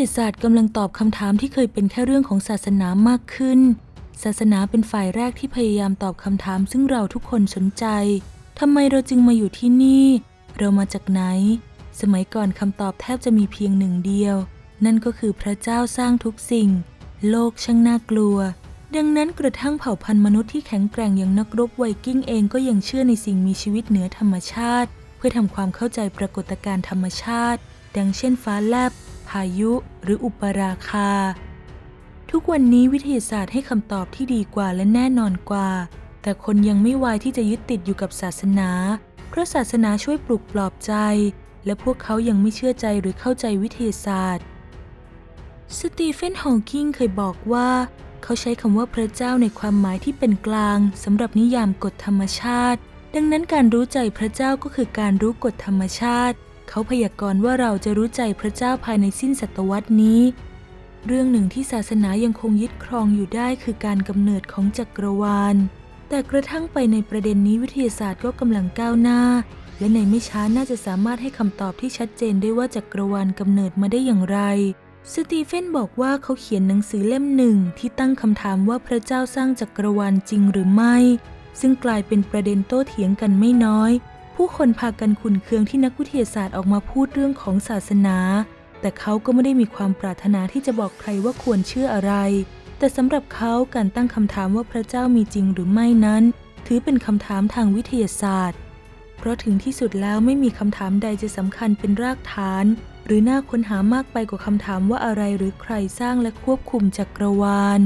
ยาศาสตร์กำลังตอบคำถามที่เคยเป็นแค่เรื่องของศาสนามากขึ้น ศาสนาเป็นฝ่ายแรกที่พยายามตอบคำถาม ซึ่งเราทุกคนสนใจทำไมเราจึงมาอยู่ที่นี่ เรามาจากไหน สมัยก่อนคำตอบแทบจะมีเพียงหนึ่งเดียว นั่นก็คือพระเจ้าสร้างทุกสิ่ง โลกช่างน่ากลัว ดังนั้นกระทั่งเผ่าพันธุ์มนุษย์ที่แข็งแกร่งอย่างนักรบไวกิ้งเองก็ยังเชื่อในสิ่งมีชีวิตเหนือธรรมชาติ เพื่อทำความเข้าใจปรากฏการณ์ธรรมชาติ ดังเช่นฟ้าแลบ พายุหรืออุปราคา ทุกวันนี้วิทยาศาสตร์ให้คำตอบที่ดีกว่าและแน่นอนกว่า แต่คนยังไม่วายที่จะยึดติดอยู่กับศาสนา เพราะศาสนาช่วยปลุกปลอบใจ และพวกเขายังไม่เชื่อใจหรือเข้าใจวิทยาศาสตร์ สตีเฟนฮอว์กิงเคยบอกว่าเขาใช้คำว่าพระเจ้าในความหมายที่เป็นกลางสำหรับนิยามกฎธรรมชาติ ดังนั้นการรู้ใจพระเจ้าก็คือการรู้กฎธรรมชาติ เขาพยากรณ์ว่าเราจะรู้ใจพระเจ้าภายในสิ้นศตวรรษนี้ เรื่องหนึ่งที่ศาสนายังคงยึดครองอยู่ได้คือการกำเนิดของจักรวาล แต่กระทั่งไปในประเด็นนี้วิทยาศาสตร์ก็กำลังก้าวหน้า และในไม่ช้าน่าจะสามารถให้คำตอบที่ชัดเจนได้ว่าจักรวาลกำเนิดมาได้อย่างไรสตีเฟนบอกว่าเขาเขียนหนังสือเล่มหนึ่งที่ตั้งคำถามว่าพระเจ้าสร้างจักรวาลจริงหรือไม่ ซึ่งกลายเป็นประเด็นโต้เถียงกันไม่น้อย ผู้คนพากันขุนเคืองที่นักวิทยาศาสตร์ออกมาพูดเรื่องของศาสนา แต่เขาก็ไม่ได้มีความปรารถนาที่จะบอกใครว่าควรเชื่ออะไร แต่สำหรับเขาการตั้งคำถามว่าพระเจ้ามีจริงหรือไม่นั้น ถือเป็นคำถามทางวิทยาศาสตร์ เพราะถึงที่สุดแล้วไม่มีคำถามใดจะสำคัญเป็นรากฐาน หรือน่าค้นหามากไปกว่าคำถามว่าอะไรหรือใครสร้างและควบคุมจักรวาล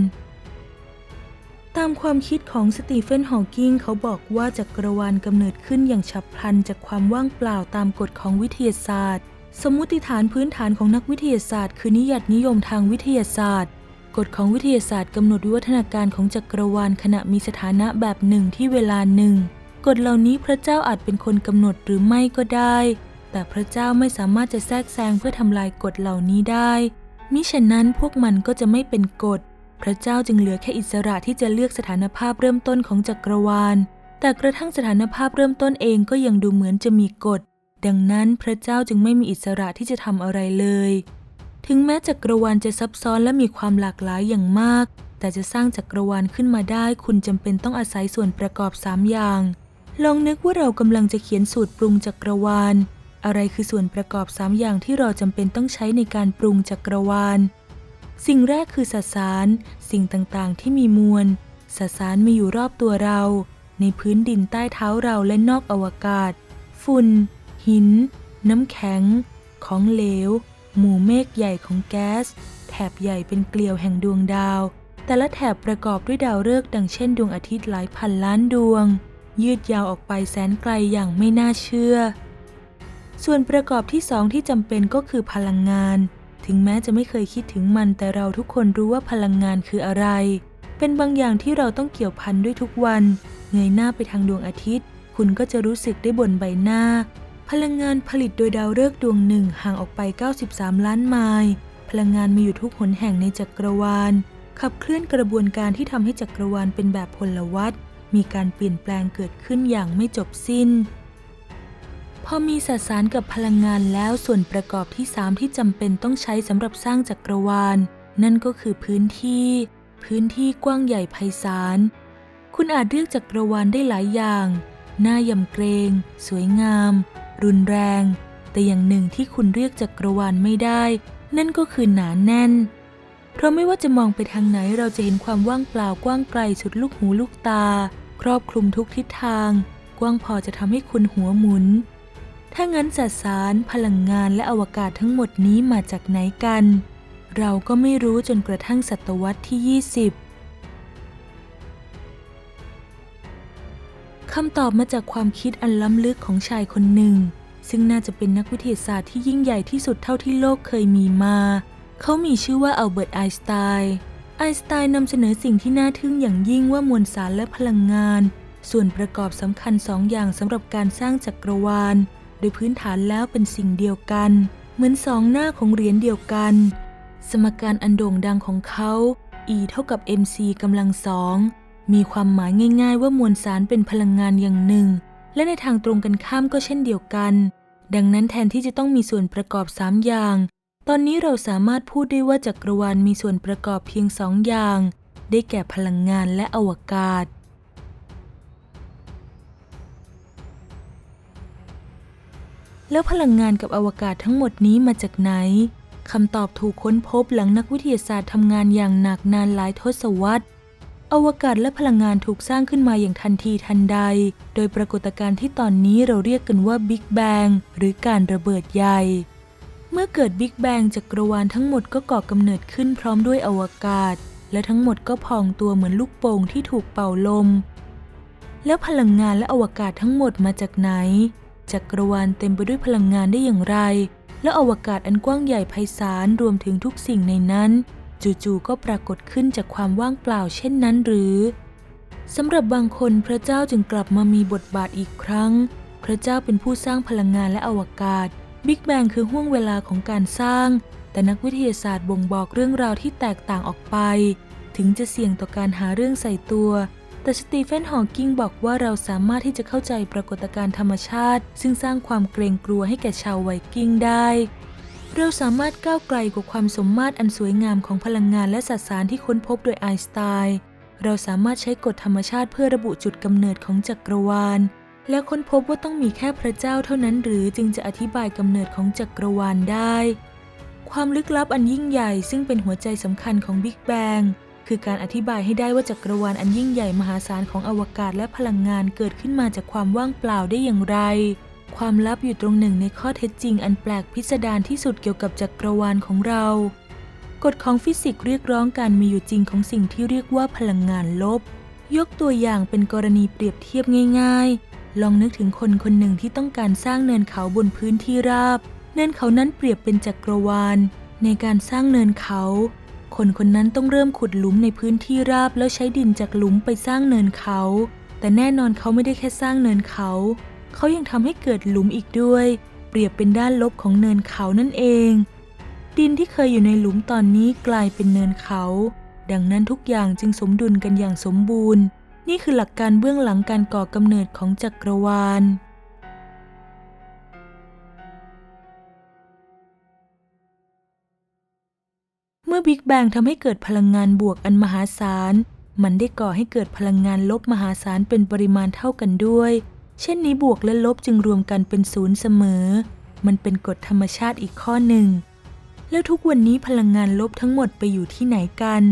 ตามความคิดของสตีเฟนฮอว์กิงเขาบอกว่าจักรวาลกำเนิดขึ้นอย่างฉับพลันจากความว่างเปล่าตามกฎของวิทยาศาสตร์ สมมติฐานพื้นฐานของนักวิทยาศาสตร์คือนิยตนิยมทางวิทยาศาสตร์ กฎของวิทยาศาสตร์กำหนดวิวัฒนาการของจักรวาลขณะมีสถานะแบบหนึ่งที่เวลาหนึ่งกฎเหล่านี้พระเจ้าอาจเป็นคนกำหนดหรือไม่ก็ได้ แต่พระเจ้าไม่สามารถจะแทรกแซงเพื่อทำลายกฎเหล่านี้ได้ มิฉะนั้นพวกมันก็จะไม่เป็นกฎ พระเจ้าจึงเหลือแค่อิสระที่จะเลือกสถานภาพเริ่มต้นของจักรวาล แต่กระทั่งสถานภาพเริ่มต้นเองก็ยังดูเหมือนจะมีกฎ ดังนั้นพระเจ้าจึงไม่มีอิสระที่จะทำอะไรเลย ถึงแม้จักรวาลจะซับซ้อนและมีความหลากหลายอย่างมาก แต่จะสร้างจักรวาลขึ้นมาได้ คุณจำเป็นต้องอาศัยส่วนประกอบสามอย่าง ลองนึกว่าเรากำลังจะเขียนสูตรปรุงจักรวาล อะไรคือส่วนประกอบสามอย่างที่เราจำเป็นต้องใช้ในการปรุงจักรวาล สิ่งแรกคือสสาร สิ่งต่างๆ ที่มีมวลสสารมีอยู่รอบตัวเรา ในพื้นดินใต้เท้าเราและนอกอวกาศ ฝุ่น หิน น้ำแข็ง ของเหลว หมู่เมฆใหญ่ของแก๊ส แถบใหญ่เป็นเกลียวแห่งดวงดาว แต่ละแถบประกอบด้วยดาวฤกษ์ดังเช่นดวงอาทิตย์หลายพันล้านดวง ยืดยาวออกไปแสนไกลอย่างไม่น่าเชื่อ ส่วนประกอบที่สองที่จำเป็นก็คือพลังงาน ถึงแม้จะไม่เคยคิดถึงมันแต่เราทุกคนรู้ว่าพลังงานคืออะไร เป็นบางอย่างที่เราต้องเกี่ยวพันด้วยทุกวัน เงยหน้าไปทางดวงอาทิตย์ คุณก็จะรู้สึกได้บนใบหน้า พลังงานผลิตโดยดาวฤกษ์ดวงหนึ่งห่างออกไป 93 ล้านไมล์ พลังงานมีอยู่ทุกหนแห่งในจักรวาล ขับเคลื่อนกระบวนการที่ทำให้จักรวาลเป็นแบบพลวัตมีการเปลี่ยนแปลงเกิดขึ้นอย่างไม่จบสิ้น พอมีสสารกับพลังงานแล้วส่วนประกอบที่3ที่จำเป็นต้องใช้สำหรับสร้างจักรวาล นั่นก็คือพื้นที่ พื้นที่กว้างใหญ่ไพศาล คุณอาจเรียกจักรวาลได้หลายอย่าง น่ายำเกรง สวยงาม รุนแรง แต่อย่างหนึ่งที่คุณเรียกจักรวาลไม่ได้ นั่นก็คือหนาแน่น เพราะไม่ว่าจะมองไปทางไหนเราจะเห็นความว่างเปล่ากว้างไกลสุดลูกหูลูกตา ครอบคลุมทุกทิศทาง กว้างพอจะทำให้คุณหัวหมุน ถ้างั้นสสารพลังงานและอวกาศทั้งหมดนี้มาจากไหนกัน เราก็ไม่รู้จนกระทั่งศตวรรษที่ 20 คำตอบมาจากความคิดอันล้ำลึกของชายคนหนึ่ง ซึ่งน่าจะเป็นนักวิทยาศาสตร์ที่ยิ่งใหญ่ที่สุดเท่าที่โลกเคยมีมา เขามีชื่อว่าอัลเบิร์ตไอน์สไตน์ไอน์สไตน์นำเสนอสิ่งที่น่าทึ่งอย่างยิ่งว่ามวลสารและพลังงาน ส่วนประกอบสำคัญสองอย่างสำหรับการสร้างจักรวาล ดยพื้นฐานแล้วเป็นสิ่งเดียวกัน เหมือนสองหน้าของเหรียญเดียวกัน สมการอันโด่งดังของเขา E เท่ากับ mc กำลังสองมีความหมายง่าย ๆ ว่ามวลสารเป็นพลังงานอย่างหนึ่ง และในทางตรงกันข้ามก็เช่นเดียวกัน ดังนั้นแทนที่จะต้องมีส่วนประกอบ 3 อย่าง ตอนนี้เราสามารถพูดได้ว่าจักรวาลมีส่วนประกอบเพียงสองอย่าง ได้แก่พลังงานและอวกาศ แล้วพลังงานกับอวกาศทั้งหมดนี้มาจากไหนคำตอบถูกค้นพบหลังนักวิทยาศาสตร์ทำงานอย่างหนักนานหลายทศวรรษ อวกาศและพลังงานถูกสร้างขึ้นมาอย่างทันทีทันใด โดยปรากฏการณ์ที่ตอนนี้เราเรียกกันว่าบิ๊กแบงหรือการระเบิดใหญ่ เมื่อเกิดบิ๊กแบงจักรวาลทั้งหมดก็ก่อกำเนิดขึ้นพร้อมด้วยอวกาศ และทั้งหมดก็พองตัวเหมือนลูกโป่งที่ถูกเป่าลม แล้วพลังงานและอวกาศทั้งหมดมาจากไหน จักรวาลเต็มไปด้วยพลังงานได้อย่างไร และอวกาศอันกว้างใหญ่ไพศาลรวมถึงทุกสิ่งในนั้น จู่ๆก็ปรากฏขึ้นจากความว่างเปล่าเช่นนั้นหรือสำหรับบางคนพระเจ้าจึงกลับมามีบทบาทอีกครั้ง พระเจ้าเป็นผู้สร้างพลังงานและอวกาศบิ๊กแบงคือห่วงเวลาของการสร้าง แต่นักวิทยาศาสตร์บ่งบอกเรื่องราวที่แตกต่างออกไป ถึงจะเสี่ยงต่อการหาเรื่องใส่ตัว แต่สตีเฟนฮอว์กิงบอกว่าเราสามารถที่จะเข้าใจปรากฏการณ์ธรรมชาติ ซึ่งสร้างความเกรงกลัวให้แก่ชาวไวกิ้งได้เราสามารถก้าวไกลกว่าความสมมาตรอันสวยงามของพลังงานและสสารที่ค้นพบโดยไอน์สไตน์เราสามารถใช้กฎธรรมชาติเพื่อระบุจุดกำเนิดของจักรวาล และค้นพบว่าต้องมีแค่พระเจ้าเท่านั้นหรือจึงจะอธิบายกำเนิดของจักรวาลได้ ความลึกลับอันยิ่งใหญ่ซึ่งเป็นหัวใจสำคัญของบิ๊กแบง คือการอธิบายให้ได้ว่าจักรวาลอันยิ่งใหญ่มหาศาลของอวกาศและพลังงานเกิดขึ้นมาจากความว่างเปล่าได้อย่างไร ความลับอยู่ตรงหนึ่งในข้อเท็จจริง อันแปลกพิสดารที่สุดเกี่ยวกับจักรวาลของเรา กฎของฟิสิกส์เรียกร้องการมีอยู่จริงของสิ่งที่เรียกว่าพลังงานลบ ยกตัวอย่างเป็นกรณีเปรียบเทียบง่าย ๆ ลองนึกถึงคนคนหนึ่งที่ต้องการสร้างเนินเขาบนพื้นที่ราบ เนินเขานั้นเปรียบเป็นจักรวาล ในการสร้างเนินเขา คนคนนั้นต้องเริ่มขุดหลุมในพื้นที่ราบแล้วใช้ดินจากหลุมไปสร้างเนินเขา แต่แน่นอนเขาไม่ได้แค่สร้างเนินเขา เขายังทำให้เกิดหลุมอีกด้วย เปรียบเป็นด้านลบของเนินเขานั่นเอง ดินที่เคยอยู่ในหลุมตอนนี้กลายเป็นเนินเขา ดังนั้นทุกอย่างจึงสมดุลกันอย่างสมบูรณ์ นี่คือหลักการเบื้องหลังการก่อกำเนิดของจักรวาล มื่อบิ๊กแบงทำให้เกิดพลังงานบวกอันมหาศาล มันได้ก่อให้เกิดพลังงานลบมหาศาลเป็นปริมาณเท่ากันด้วย เช่นนี้บวกและลบจึงรวมกันเป็นศูนย์เสมอ มันเป็นกฎธรรมชาติอีกข้อหนึ่ง แล้วทุกวันนี้พลังงานลบทั้งหมดไปอยู่ที่ไหนกัน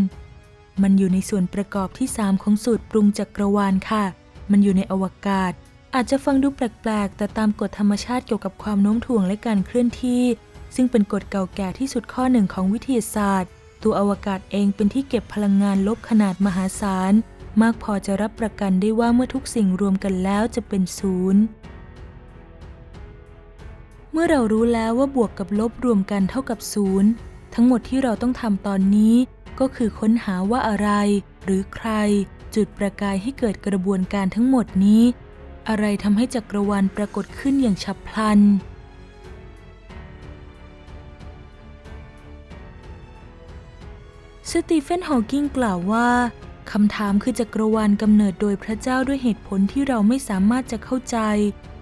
มันอยู่ในส่วนประกอบที่ 3 ของสูตรปรุงจักรวาลค่ะ มันอยู่ในอวกาศ อาจจะฟังดูแปลกๆ แต่ตามกฎธรรมชาติเกี่ยวกับความโน้มถ่วงและการเคลื่อนที่ ซึ่งเป็นกฎเก่าแก่ที่สุดข้อหนึ่งของวิทยาศาสตร์ ตัวอวกาศเองเป็นที่เก็บพลังงานลบขนาดมหาศาล มากพอจะรับประกันได้ว่าเมื่อทุกสิ่งรวมกันแล้วจะเป็นศูนย์เมื่อเรารู้แล้วว่าบวกกับลบรวมกันเท่ากับศูนย์ทั้งหมดที่เราต้องทำตอนนี้ ก็คือค้นหาว่าอะไร หรือใคร จุดประกายให้เกิดกระบวนการทั้งหมดนี้ อะไรทำให้จักรวาลปรากฏขึ้นอย่างฉับพลัน สตีเฟนฮอว์กิงกล่าวว่าคำถามคือจักรวาลกำเนิดโดยพระเจ้าด้วยเหตุผลที่เราไม่สามารถจะเข้าใจ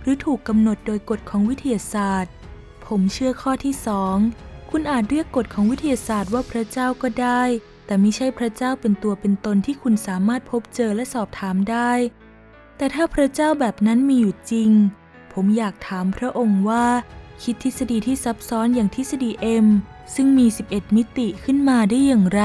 หรือถูกกำหนดโดยกฎของวิทยาศาสตร์ ผมเชื่อข้อที่สองคุณอาจเรียกกฎของวิทยาศาสตร์ว่าพระเจ้าก็ได้ แต่ไม่ใช่พระเจ้าเป็นตัวเป็นตนที่คุณสามารถพบเจอและสอบถามได้ แต่ถ้าพระเจ้าแบบนั้นมีอยู่จริง ผมอยากถามพระองค์ว่า คิดทฤษฎีที่ซับซ้อนอย่างทฤษฎี M ซึ่งมี 11 มิติขึ้นมาได้อย่างไร